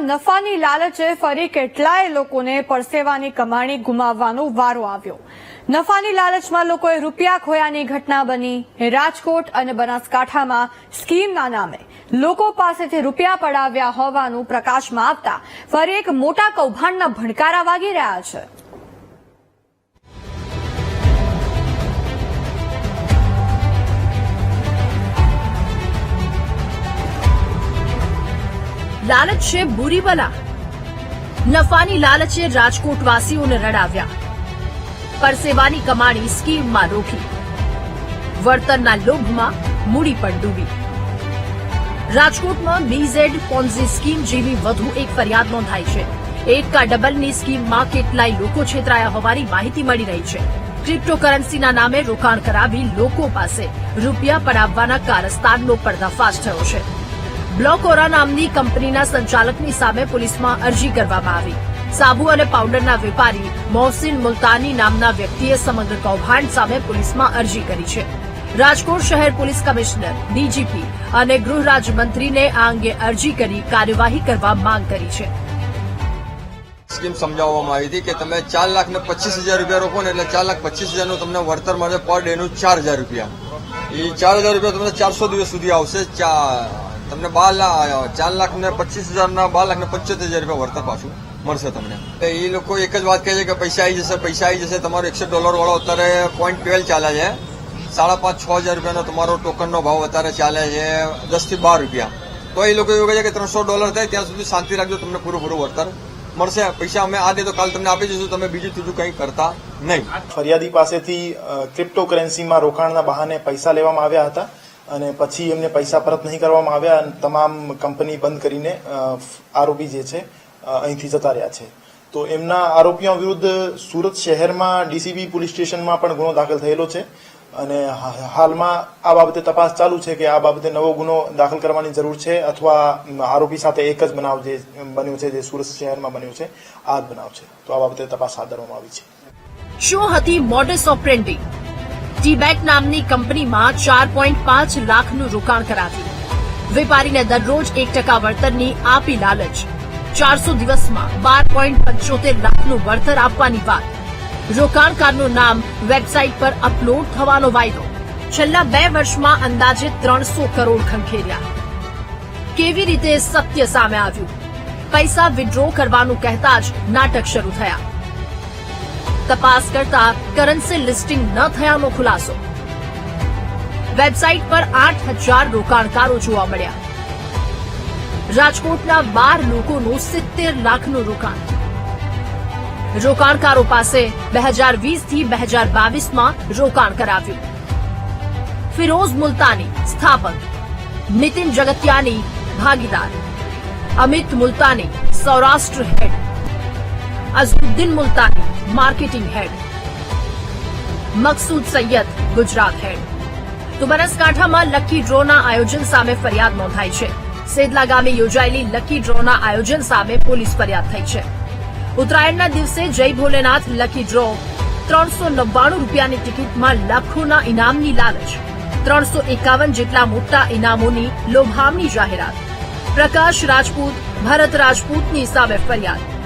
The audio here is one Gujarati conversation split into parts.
નફાની લાલચે ફરી કેટલાય લોકોને પરસેવાની કમાણી ગુમાવવાનો વારો આવ્યો. નફાની લાલચમાં લોકોએ રૂપિયા ખોયાની ઘટના બની. રાજકોટ અને બનાસકાંઠામાં સ્કીમના નામે લોકો પાસેથી રૂપિયા પડાવ્યા હોવાનું પ્રકાશમાં આવતા ફરી એક મોટા કૌભાંડના ભણકારા વાગી રહ્યા છે. લાલચ છે બુરી બલા નફાની લાલચે રાજકોટવાસીઓને રડાવ્યા. પરસેવાની કમાણી સ્કીમમાં રોકી. વળતરના લોભમાં મૂડી પણ ડૂબી. રાજકોટમાં બીઝેડ પોન્ઝી સ્કીમ જેવી વધુ એક ફરિયાદ નોંધાઈ છે. એક કા ડબલની સ્કીમમાં કેટલાય લોકો છેતરાયા હોવાની માહિતી મળી રહી છે. ક્રિપ્ટોકરન્સીના નામે રોકાણ કરાવી લોકો પાસે રૂપિયા પડાવવાના કારસ્તાનનો પર્દાફાશ થયો છે. બ્લોકોરા નામની કંપનીના સંચાલકની સામે પોલીસમાં અરજી કરવામાં આવી. સાબુ અને પાવડરના વેપારી મોહસિન મુલતાની નામના વ્યક્તિએ સમગ્ર કૌભાંડ સામે પોલીસમાં અરજી કરી છે. રાજકોટ શહેર પોલીસ કમિશનર, ડીજીપી અને ગૃહ રાજ્યમંત્રીને આ અંગે અરજી કરી કાર્યવાહી કરવા માંગ કરી છે. સ્કીમ સમજાવવામાં આવી હતી કે તમે ચાર લાખ ને પચીસ હજાર રૂપિયા રોકો ને એટલે ચાર લાખ પચીસ હજારનું તમને વળતર મળે પર ડે નું ચાર હજાર રૂપિયા. એ ચાર હજાર રૂપિયા તમને ચારસો દિવસ સુધી આવશે. તમને બાર ચાર લાખ ને પચીસ હજારના બાર લાખ ને પચોતેર હજાર રૂપિયા વળતર પાછું મળશે તમને. એ લોકો એક જ વાત કહે છે કે પૈસા આવી જશે, પૈસા આવી જશે, તમારો એકસો ડોલર વાળો અત્યારે પોઈન્ટ ટ્વેલ્વ ચાલે છે. સાડા પાંચ, છ હજાર રૂપિયાનો તમારો ટોકનનો ભાવ અત્યારે ચાલે છે, દસથી બાર રૂપિયા. તો એ લોકો એવું કહે છે કે ત્રણસો ડોલર થાય, ત્યાં સુધી શાંતિ રાખજો, તમને પૂરું પૂરું વળતર મળશે. પૈસા અમે આ દે તો કાલ તમને આપી દઈશું, તમે બીજું ત્રીજું કંઈ કરતા નહીં. ફરિયાદી પાસેથી ક્રિપ્ટોકરન્સીમાં રોકાણના બહાને પૈસા લેવામાં આવ્યા હતા? અને પછી એમને પૈસા પરત નહીં કરવામાં આવ્યા અને તમામ કંપની બંધ કરીને આરોપી જે છે અહીંથી જતા રહ્યા છે. તો એમના આરોપીઓ વિરુદ્ધ સુરત શહેરમાં ડીસીબી પોલીસ સ્ટેશનમાં પણ ગુનો દાખલ થયેલો છે. અને હાલમાં આ બાબતે તપાસ ચાલુ છે કે આ બાબતે નવો ગુનો દાખલ કરવાની જરૂર છે અથવા આરોપી સાથે એક જ બનાવ જે, બન્યો છે, જે સુરત શહેરમાં બન્યો છે, આ જ બનાવ છે. તો આ બાબતે તપાસ હાથ ધરવામાં આવી છે. શું હતી મોડસ ઓપરેન્ડી ટીબેક નામની કંપનીમાં ચાર પોઈન્ટ પાંચ લાખનું રોકાણ કરાવ્યું. વેપારીને દરરોજ એક ટકા વળતરની આપી લાલચ. ચારસો દિવસમાં બાર પોઈન્ટ પંચોતેર લાખનું વળતર આપવાની વાત. રોકાણકારનું નામ વેબસાઇટ પર અપલોડ થવાનો વાયદો. છેલ્લા બે વર્ષમાં અંદાજે ત્રણસો કરોડ ખંખેર્યા. કેવી રીતે સત્ય સામે આવ્યું? પૈસા વિડ્રો કરવાનું કહેતા જ નાટક શરૂ થયા. તપાસ કરતા કરન્સી લિસ્ટિંગ ન થયાનો ખુલાસો. વેબસાઇટ પર આઠ હજાર રોકાણકારો જોવા મળ્યા. રાજકોટના બાર લોકોનું સિત્તેર લાખનું રોકાણ. રોકાણકારો પાસે બે હજાર વીસથી બે હજાર બાવીસમાં રોકાણ કરાવ્યું. ફિરોઝ મુલતાની સ્થાપક, નીતિન જગતિયાની ભાગીદાર, Amit Multani Saurashtra head. Azharuddin Multani marketing head Maqsood Sayyed Gujarat head તો બનાસકાંઠામાં લકી ડ્રોના આયોજન સામે ફરિયાદ નોંધાઈ છે સેદલા ગામે યોજાયેલી લકી ડ્રોના આયોજન સામે પોલીસ ફરિયાદ થઈ છે ઉત્તરાયણના દિવસે જય ભોલેનાથ લકી ડ્રો ત્રણસો નવ્વાણું રૂપિયાની ટિકિટમાં લાખોના ઇનામની લાલચ ત્રણસો એકાવન જેટલા મોટા ઇનામોની લોભામણી જાહેરાત પ્રકાશ રાજપૂત ભરત રાજપૂતની સામે ફરિયાદ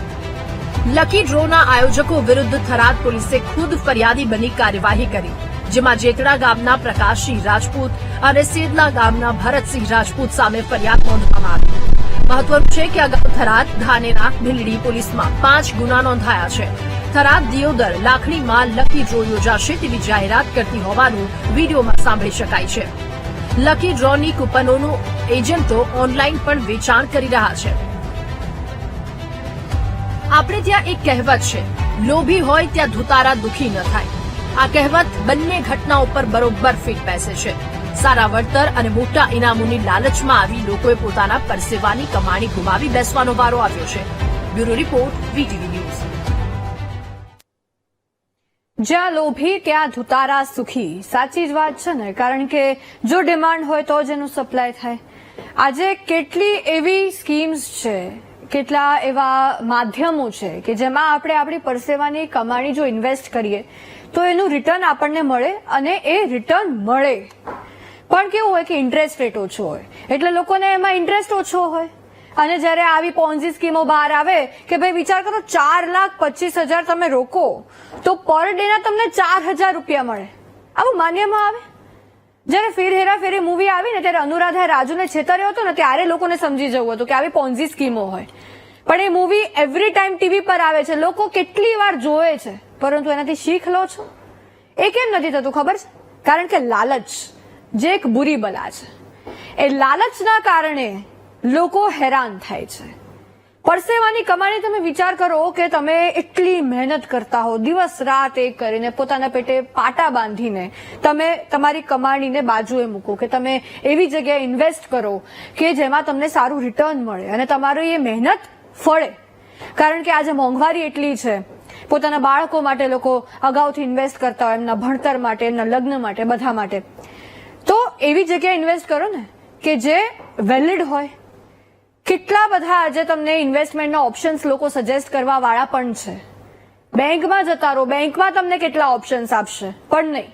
લકી ડ્રોના આયોજકો વિરુદ્ધ થરાદ પોલીસે ખુદ ફરિયાદી બની કાર્યવાહી કરી, જેમાં જેતડા ગામના પ્રકાશસિંહ રાજપૂત અને સેદલા ગામના ભરતસિંહ રાજપૂત સામે ફરિયાદ નોંધવામાં આવી. મહત્વનું છે કે અગાઉ થરાદ, ધાનેરા, ભીલડી પોલીસમાં પાંચ ગુના નોંધાયા છે. થરાદ દિયોદર લાખણીમાં લકી ડ્રો યોજાશે તેવી જાહેરાત કરતી હોવાનું વિડીયોમાં સાંભળી શકાય છે. લકી ડ્રોની કૂપનોનું એજન્ટો ઓનલાઈન પણ વેચાણ કરી રહ્યા છે. આપણે ત્યાં એક કહેવત છે, લોભી હોય ત્યાં ધુતારા દુખી ન થાય. આ કહેવત બંને ઘટનાઓ પર બરોબર ફિટ બેસે છે. સારા વળતર અને મોટા ઇનામોની લાલચમાં આવી લોકોએ પોતાના પરસેવાની કમાણી ગુમાવી બેસવાનો વારો આવ્યો છે. Bureau report, VTV news. જ્યાં લોભી, ત્યાં ધુતારા સુખી. સાચી જ વાત છે ને, કારણ કે જો ડિમાન્ડ હોય તો જ એનું સપ્લાય થાય. આજે કેટલી એવી સ્કીમ્સ છે કેટલા એવા માધ્યમો છે કે જેમાં આપણે આપણી પરસેવાની કમાણી જો ઇન્વેસ્ટ કરીએ, તો એનું રિટર્ન આપણને મળે અને એ રિટર્ન મળે. પણ કેવું હોય કે ઇન્ટરેસ્ટ રેટ ઓછો હોય, એટલે લોકોને એમાં ઇન્ટરેસ્ટ ઓછો હોય. અને જ્યારે આવી પોન્ઝી સ્કીમો બહાર આવે કે ભાઈ વિચાર કરો ચાર લાખ પચીસ હજાર તમે રોકો, તો પર ડે ના તમને ચાર હજાર રૂપિયા મળે. આવું માન્યમાં આવે? જ્યારે ફેર હેરા ફેરી મૂવી આવી ને ત્યારે અનુરાધા રાજુને છેતર્યો હતો ને ત્યારે લોકોને સમજી જવું હતું કે આવી પોન્ઝી સ્કીમો હોય. પણ એ મૂવી એવરી ટાઈમ ટીવી પર આવે છે, લોકો કેટલી વાર જોવે છે. પરંતુ એનાથી શીખ લો છો? એ કેમ નથી થતું ખબર છે? કારણ કે લાલચ જે એક બુરી બલા છે. એ લાલચના કારણે લોકો હેરાન થાય છે. પરસેવાની કમાણી તમે વિચાર કરો કે તમે એટલી મહેનત કરતા હો, દિવસ રાત એક કરીને પોતાના પેટે પાટા બાંધીને તમે તમારી કમાણીને બાજુએ મૂકો કે તમે એવી જગ્યાએ ઇન્વેસ્ટ કરો કે જેમાં તમને સારું રિટર્ન મળે અને તમારી એ મહેનત ફળે. કારણ કે આજે મોંઘવારી એટલી છે. પોતાના બાળકો માટે લોકો અગાઉથી ઇન્વેસ્ટ કરતા હોય, એમના ભણતર માટે, એમના લગ્ન માટે, બધા માટે. તો એવી જગ્યાએ ઇન્વેસ્ટ કરો ને કે જે વેલિડ હોય. કેટલા બધા આજે તમને ઇન્વેસ્ટમેન્ટના ઓપ્શન્સ લોકો સજેસ્ટ કરવા વાળા પણ છે. બેંકમાં જતા રહો, બેંકમાં તમને કેટલા ઓપ્શન્સ આપશે? પણ નહીં.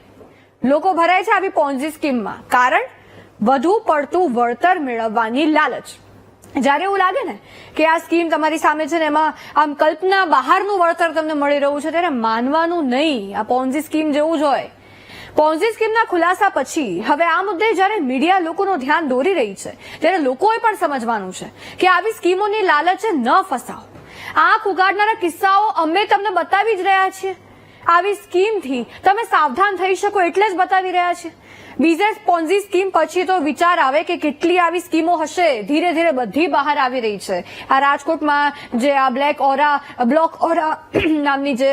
લોકો ભરાય છે આવી પોન્ઝી સ્કીમમાં કારણ, વધુ પડતું વળતર મેળવવાની લાલચ. જ્યારે એવું લાગે ને કે આ સ્કીમ તમારી સામે છે ને એમાં આમ કલ્પના બહારનું વળતર તમને મળી રહ્યું છે, ત્યારે માનવાનું નહીં. આ પોન્ઝી સ્કીમ જેવું જ હોય. પોન્ઝી સ્કીમના ખુલાસા પછી હવે આ મુદ્દે જ્યારે મીડિયા લોકોનું ધ્યાન દોરી રહી છે, ત્યારે લોકોએ પણ સમજવાનું છે કે આવી સ્કીમોની લાલચે ન ફસાવો. આંખ ઉગાડનારા કિસ્સાઓ અમે તમને બતાવી જ રહ્યા છીએ. આવી સ્કીમથી તમે સાવધાન થઈ શકો એટલે જ બતાવી રહ્યા છીએ. બીજે પોન્ઝી સ્કીમ પછી તો વિચાર આવે કે કેટલી આવી સ્કીમો હશે. ધીરે ધીરે બધી બહાર આવી રહી છે. આ રાજકોટમાં જે આ બ્લેક ઓરા, બ્લોક ઓરા નામની જે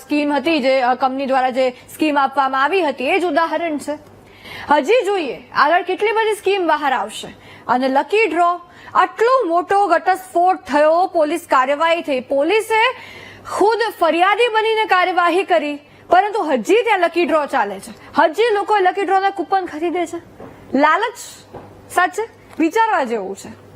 સ્કીમ હતી જે કંપની દ્વારા જે સ્કીમ આપવામાં આવી હતી, એ જ ઉદાહરણ છે. હજી જોઈએ, આગળ કેટલી બધી સ્કીમ બહાર આવશે? અને લકી ડ્રો, આટલો મોટો ઘટસ્ફોટ થયો, પોલીસ કાર્યવાહી થઈ. પોલીસે ખુદ ફરિયાદી બનીને કાર્યવાહી કરી, પરંતુ હજી ત્યાં લકી ડ્રો ચાલે છે. હજી લોકો લકી ડ્રોના કૂપન ખરીદે છે. લાલચ? સાચે? વિચારવા જેવું છે.